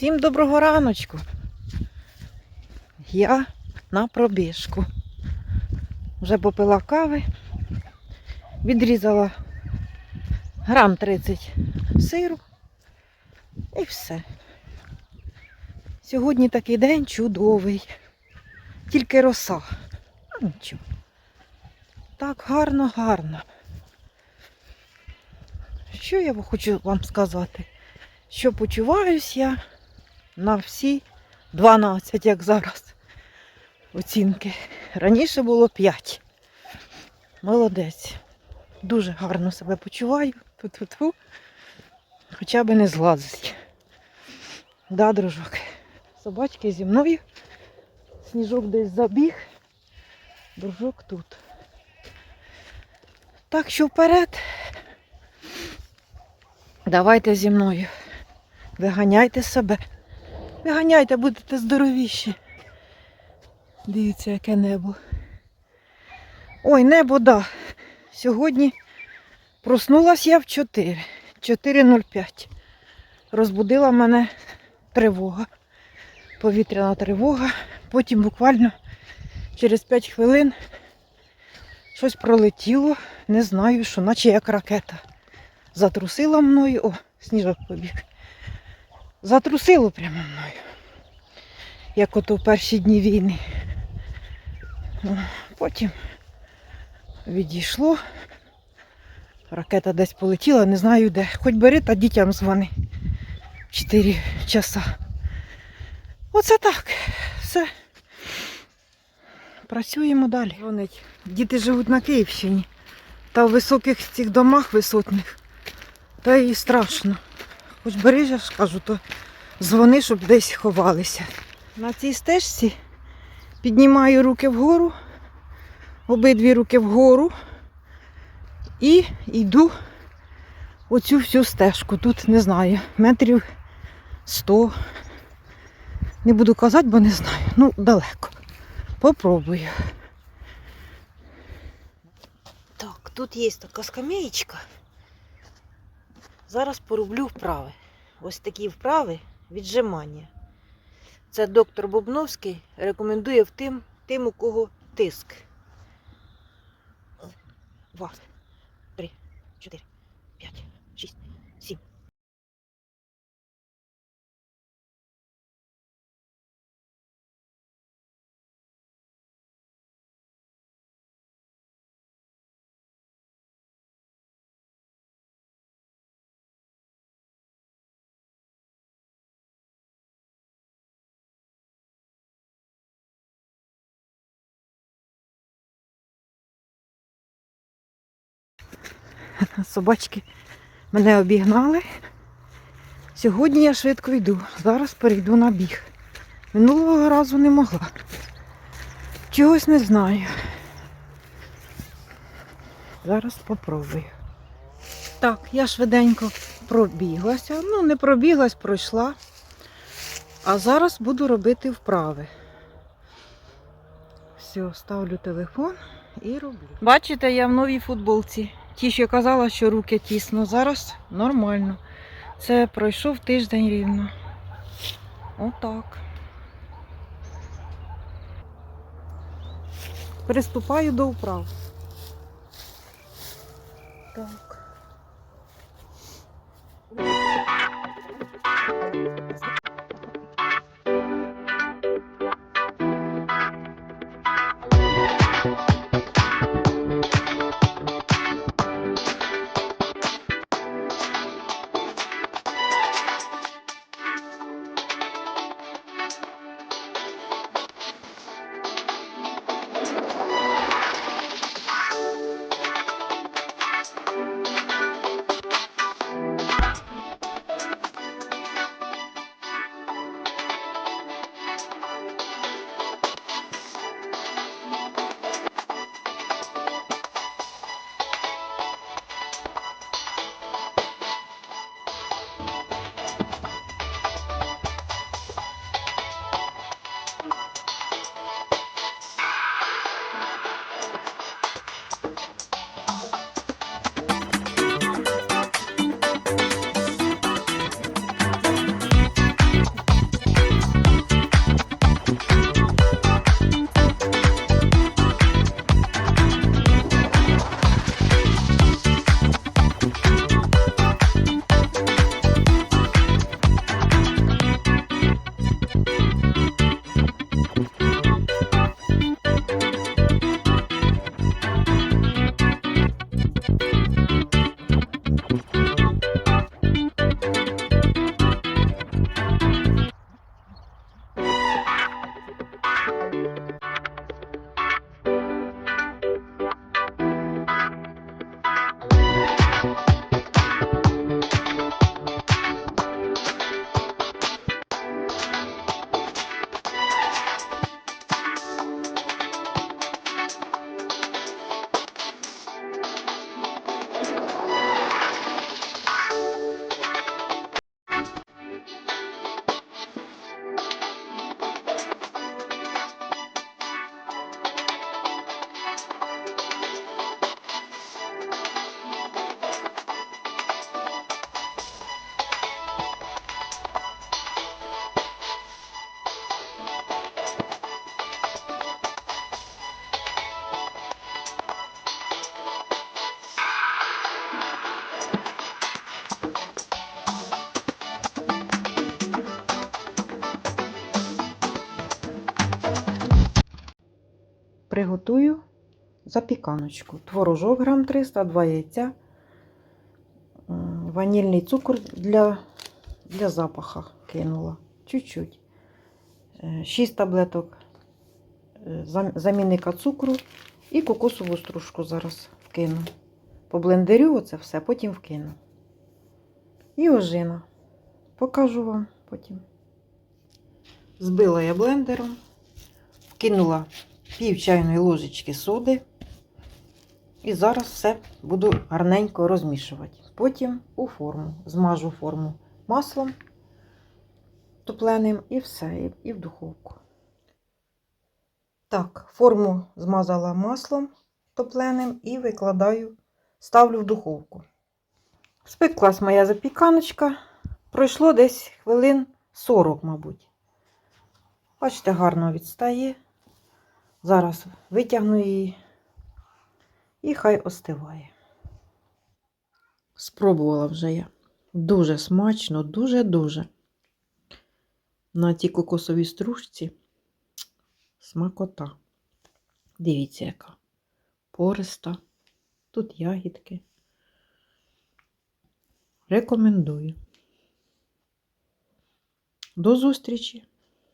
Всім доброго раночку. Я на пробіжку. Вже попила кави, відрізала грам 30 сиру і все. Сьогодні такий день чудовий. Тільки роса. Ну, Нічого. Так гарно, гарно. Що я хочу вам сказати? Що почуваюсь я на всі 12, як зараз. Оцінки. Раніше було 5. Молодець. Дуже гарно себе почуваю. Ту-ту-ту. Хоча б не злазить. Да, дружок. Собачки зі мною. Сніжок десь забіг. Дружок тут. Так що вперед. Давайте зі мною. Виганяйте себе. Виганяйте, будете здоровіші. Дивіться, яке небо. Ой, небо, да. Сьогодні проснулась я в 4. 4.05. Розбудила мене тривога. Повітряна тривога. Потім буквально через 5 хвилин щось пролетіло. Не знаю, що, наче як ракета. Затрусила мною. О, сніжок побіг. Затрусило прямо мною. Як ото в перші дні війни. Потім відійшло. Ракета десь полетіла, не знаю де. Хоч бери та дітям дзвони. Чотири часа. Оце так. Все. Працюємо далі. Діти живуть на Київщині. Та в високих цих домах висотних. Та і страшно. Хоч бери, я ж кажу, то дзвони, щоб десь ховалися. На цій стежці піднімаю руки вгору, обидві руки вгору і йду оцю всю стежку. Тут не знаю, метрів 100. Не буду казати, бо не знаю. Ну, далеко. Попробую. Так, тут є така скамеєчка. Зараз пороблю вправи. Ось такі вправи віджимання. Це доктор Бобновський рекомендує тим, тим, у кого тиск. Два, три, чотири, п'ять, Собачки мене обігнали. Сьогодні я швидко йду. Зараз перейду на біг. Минулого разу не могла. Чогось не знаю. Зараз попробую. Так, я швиденько пробіглася. Ну, не пробіглась, пройшла. А зараз буду робити вправи. Все, ставлю телефон і роблю. Бачите, я в новій футболці. Ті, що казала, що руки тісно. Зараз нормально. Це пройшов тиждень рівно. Отак. Приступаю до вправ. Так. Приготую запіканочку. Творожок грам 300, 2 яйця, ванільний цукор для, для запаха кинула. Чуть-чуть. 6 таблеток е, замінника цукру і кокосову стружку зараз вкину. Поблендерю оце все, потім вкину. І ожина. Покажу вам потім. Збила я блендером, вкинула пів чайної ложечки соди. І зараз все буду гарненько розмішувати. Потім у форму. Змажу форму маслом топленим і все, і, в духовку. Так, форму змазала маслом топленим і викладаю, ставлю в духовку. Спеклась моя запіканочка. Пройшло десь хвилин 40, мабуть. Бачите, гарно відстає. Зараз витягну її і хай остиває. Спробувала вже я. Дуже смачно, дуже-дуже. На тій кокосовій стружці смакота. Дивіться, яка пориста. Тут ягідки. Рекомендую. До зустрічі!